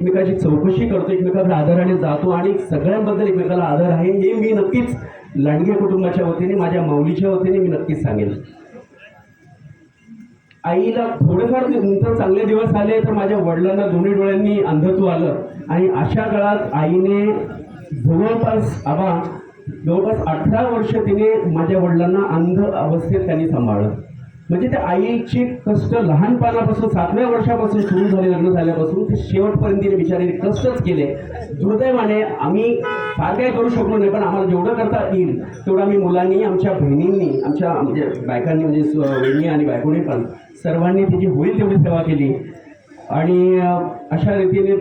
एकमेकाची चौकशी करतो एकमेकाकडे आदराने जातो आणि सगळ्यांबद्दल एकमेकाला आदर आहे हे मी नक्कीच लांडगे कुटुंबाच्या वतीने माझ्या माऊलीच्या वतीने मी नक्कीच सांगेन. आईला थोडेफार नंतर चांगले दिवस आले तर माझ्या वडिलांना दोन्ही डोळ्यांनी अंधत्व आलं. आणि अशा काळात आईने जवळपास आबा जवळपास अठरा वर्ष तिने माझ्या वडिलांना अंध अवस्थेत त्यांनी सांभाळलं. म्हणजे त्या आईची कष्ट लहानपणापासून सातव्या वर्षापासून सुरू झाले लग्न झाल्यापासून ते शेवटपर्यंत तिने बिचारीने कष्टच केले. दुर्दैवाने आम्ही फार काही करू शकलो नाही पण आम्हाला जेवढं करता येईल तेवढं आम्ही मुलांनी आमच्या बहिणींनी आमच्या म्हणजे बायकांनी म्हणजे बहिणी आणि बायकोनी पण सर्वांनी तिची होईल तेवढी सेवा केली. आणि अशा रीतीने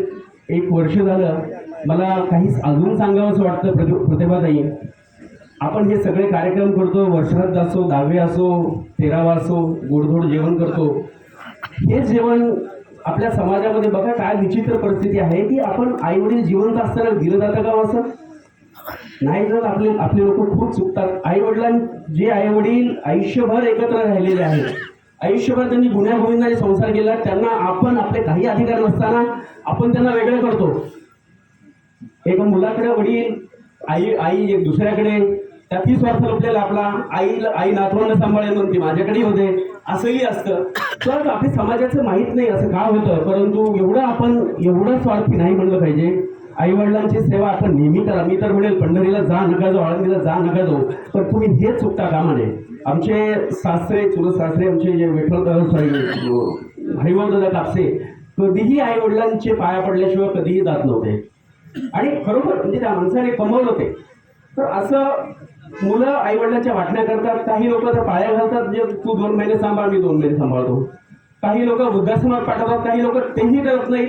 एक वर्ष झालं. मला काही अजून सांगावंसं वाटतं प्रति प्रतिभाताई. आपण हे सगळे कार्यक्रम करतो वर्षात असो दहावे असो तेरावा असो गोडधोड जेवण करतो. हे जेवण आपल्या समाजामध्ये बघा काय विचित्र परिस्थिती आहे की आपण आईवडील जिवंत असताना दिलं जातं का असं नाही जर आपले आपले लोक खूप चुकतात. आई वडिलां जे आई वडील आयुष्यभर एकत्र राहिलेले आहेत आयुष्यभर त्यांनी गुन्ह्यागोविंदाने संसार केला त्यांना आपण आपले काही अधिकार नसताना आपण त्यांना वेगळं करतो. एका मुलाकडे वडील आई आई एक दुसऱ्याकडे त्यातही स्वार्थ लपलेला आपला आई आई नातवांना सांभाळेल म्हणते माझ्याकडे होते. असंही असतं. तर आपल्या समाजाचं माहीत नाही असं का होतं? परंतु एवढं आपण एवढं स्वार्थी नाही म्हणलं पाहिजे. आई वडिलांची सेवा आपण नेहमी करा. मी तर म्हणेल पंढरीला जा नका जाऊ आळंदीला जा नका जाऊ. पण तुम्ही हे चुकता कामा नये. आमचे सासरे चुलत सासरे आमचे जे विठ्ठल सॉरी हरिभाऊ दादा कापसे कधीही आई वडिलांचे पाया पडल्याशिवाय कधीही जात नव्हते. आणि खरोखर म्हणजे त्या माणसाने कमवलं ते. तर असं मुलं आई वडिलांच्या वाटण्या करतात. काही लोक तर पाया घालतात. जे तू दोन महिने सांभाळ मी दोन महिने सांभाळतो. काही लोक वृद्धाश्रमात पाठवतात. काही लोक तेही करत नाही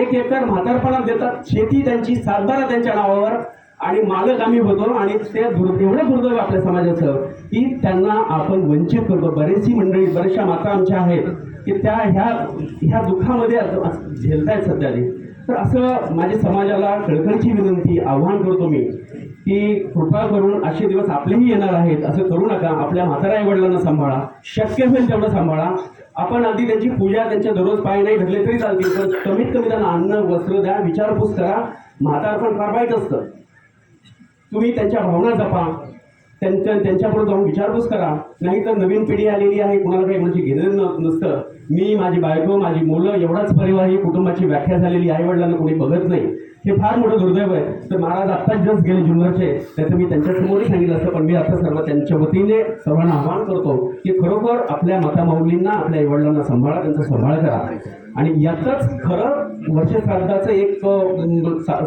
एक एकर म्हातारपणात देतात. शेती त्यांची सातबारा त्यांच्या नावावर. आणि मालक आम्ही होतो आणि ते एवढं दुर्दैव आपल्या समाजाचं की त्यांना आपण वंचित करतो. बरेचशी मंडळी बऱ्याचशा माता आमच्या आहेत की त्या ह्या ह्या दुःखामध्ये झेलतायत सध्या तर असं माझ्या समाजाला कळकळीची विनंती आव्हान करतो मी. की कृपा करून असे दिवस आपलेही येणार आहेत असं करू नका. आपल्या म्हातारा आई वडिलांना सांभाळा. शक्य होईल तेवढं सांभाळा. आपण अगदी त्यांची पूजा त्यांच्या दररोज पाय नाही धरले तरी चालतील पण कमीत कमी त्यांना अन्न वस्त्र द्या विचारपूस करा. म्हातारपण फार वाईट असतं. तुम्ही त्यांच्या भावना जपा. त्यांच्या त्यांच्यापुढे जाऊन विचारपूस करा. नाहीतर नवीन पिढी आलेली आहे कुणाला काही म्हणजे घेणं नसतं. मी माझी बायको माझी मुलं एवढाच परिवार ही कुटुंबाची व्याख्या झालेली आई वडिलांना कोणी बघत नाही. हे फार मोठं दुर्दैव आहे. तर महाराज आत्ताच जस्ट गेले जुन्नरचे. त्याचं मी त्यांच्यासमोरही सांगितलं असतं पण मी आता सर्व त्यांच्या वतीने सर्वांना आवाहन करतो की खरोखर आपल्या माता आपल्या आईवडिलांना सांभाळा त्यांचा सांभाळ करा. आणि यातच खरं वर्ष श्राद्धाचं एक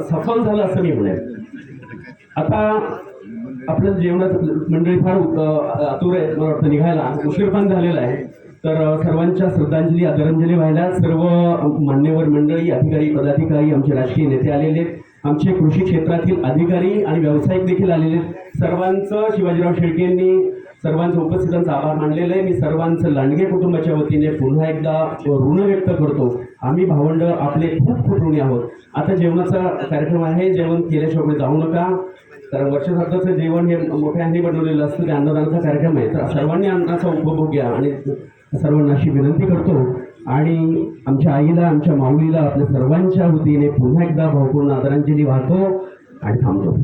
सफल झालं असं मी म्हणेन. आता आपलं जेवणाचं मंडळी फार आतुर आहे मला वाटतं निघायला. उशीर पण झालेला आहे. तर सर्वांच्या श्रद्धांजली आदरांजली व्हायला सर्व मान्यवर मंडळी अधिकारी पदाधिकारी आमचे राजकीय नेते आलेले आहेत. आमचे कृषी क्षेत्रातील अधिकारी आणि व्यावसायिक देखील आलेले आहेत. सर्वांचं शिवाजीराव शेळकेंनी सर्वांच्या उपस्थितांचा आभार मानलेला आहे. मी सर्वांचं लांडगे कुटुंबाच्या वतीने पुन्हा एकदा ऋण व्यक्त करतो. आम्ही भावंड आपले खूप खूप ऋणी आहोत. आता जेवणाचा कार्यक्रम आहे. जेवण केल्याशिवाय जाऊ नका. कारण वर्षश्राद्धाचं जेवण हे मोठ्या हंडी बनवलेलं असतं ते अन्नदानाचा कार्यक्रम आहे. तर सर्वांनी अन्नाचा उपभोग घ्या आणि सर्वांना अशी विनंती करतो. आणि आमच्या आईला आमच्या माऊलीला आपल्या सर्वांच्या वतीने पुन्हा एकदा भावपूर्ण आदरांजली वाहतो आणि थांबतो.